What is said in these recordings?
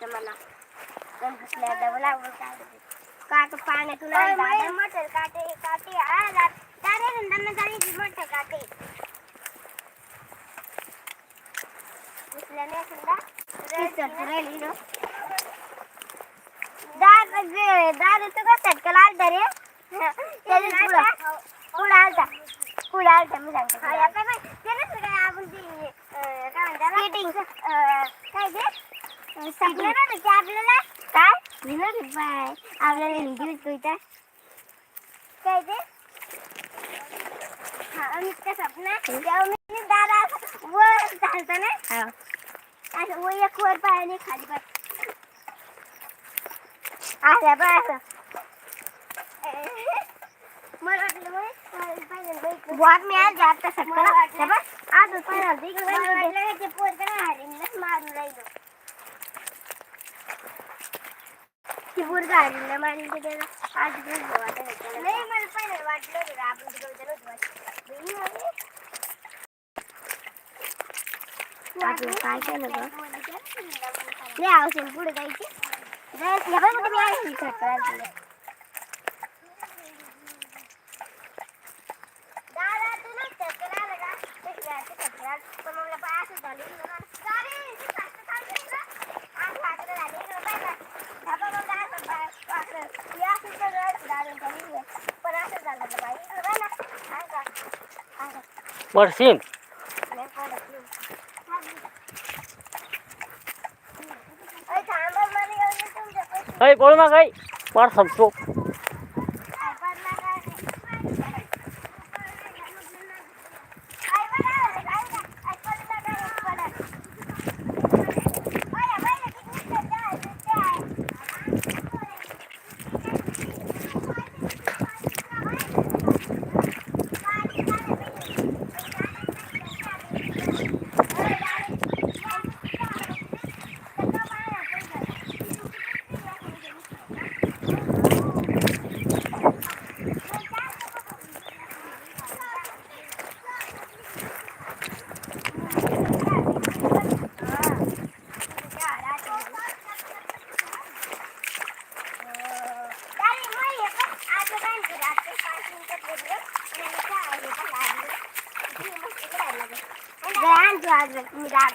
वाटतं मला पण हसल्या डबला बोलतात काट पाण्यातून मटर काटे काटे आला डायरेक्ट त्यांना जायची मटर काटे उचल्याने समजा राहिली ना दार दार तो कसं अटकला आलता रे त्याने पुढं पुढं आलता पुढं आलता मी सांगतो आपण ते अं, काय म्हणतात संपलं ना तुझ्या आपल्याला काय विनोद बाय आपल्याला हिंदी होतो इथं काय ते हा इतकं सपना जेव्हा मी दादा वर चालतो ना असं वर एक वर पाय आणि खाली पाय असं पाय असं मला वाटलं मग बॉट मी आज जात सकतो ना आज उत्पन्न होते पोरकडे हारिंगलाच मारून राहिलो ಹುಡುಗಾಡಿಲ್ಲ ಮಾಡಿದ್ದೆಲ್ಲ ಆಡಿದ್ರೆ નહીં મારે પણ વાટલો જ આ બધું કરું ચલો જ આટલું કાંઈ છે ને તો લે આવશે પૂરું કાંઈ છે હવે તમે આ શીખર કરાવી પડશે ને કઈ ગોળમાં કઈ પર સમજો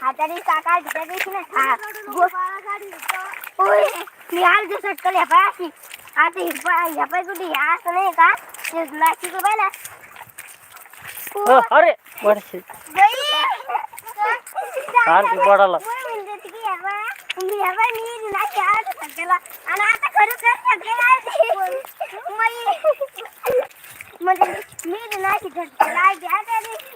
હાથાની કાકા દીધા ગઈ છે ને હા ઓય નિહાલ જો સટ કરે પાસી આ તો હિપા હિપા ગુડી આ સને કા જે નાખી તો બેલા ગયા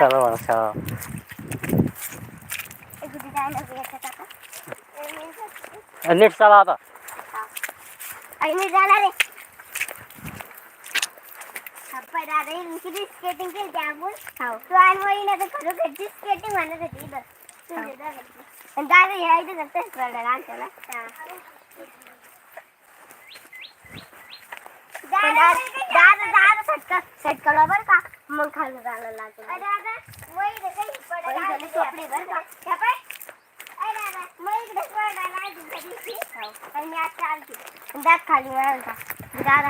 চলো বলো চলো नीट चला आता स्केटिंग केली त्यामुळे तू आणि वही नाही खरोखरची स्केटिंग म्हणत होती इथं दादा हे इथं करतेस प्रॉडक्ट आमच्याला पण दादा का मग खाली जायला लागेल अरे दादा का दादा इकडे हो. आणि मी आता दादा खाली दादा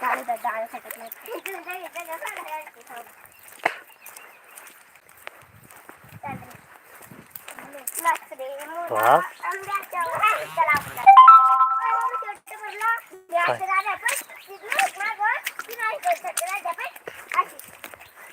दादा दादा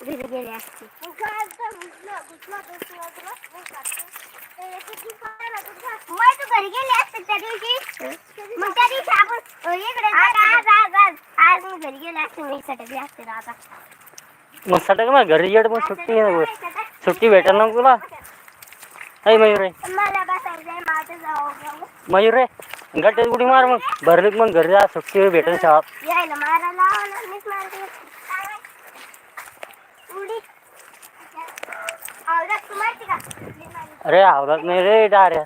Gdyby तो सटक ना घरी येड मग सुट्टी आहे ना. सुट्टी भेटेल ना तुला ऐ मयूर रे मला बसायचंय माझं जाऊ जाऊ मयूर रे गट्ट्यात उडी मार मग भरलीत मग घरी जा सुट्टी भेटेल शाळा यायला मारायला लावलं मीच मारते अरे आवरत नाही रे डाऱ्या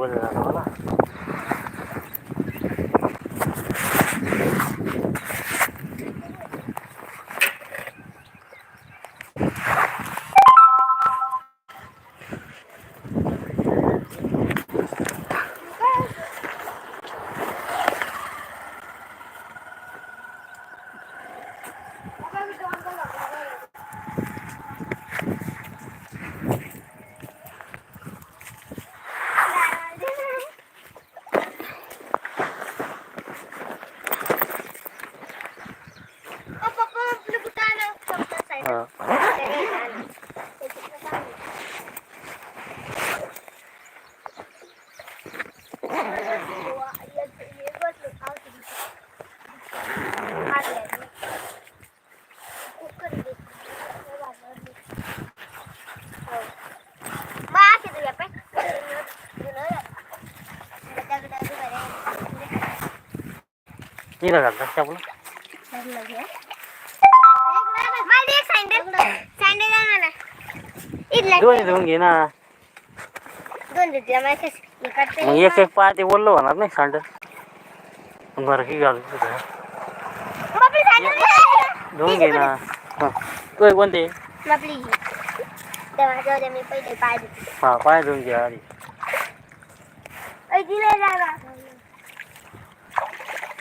Hãy subscribe cho kênh Ghiền Mì Gõ Để không bỏ lỡ những video hấp dẫn तिला घालतात दोन घे ना एक एक पाय ते बोललो होणार नाही सांडल बरं की घाल घे ना कोणते हा पाय धुवून घे आधी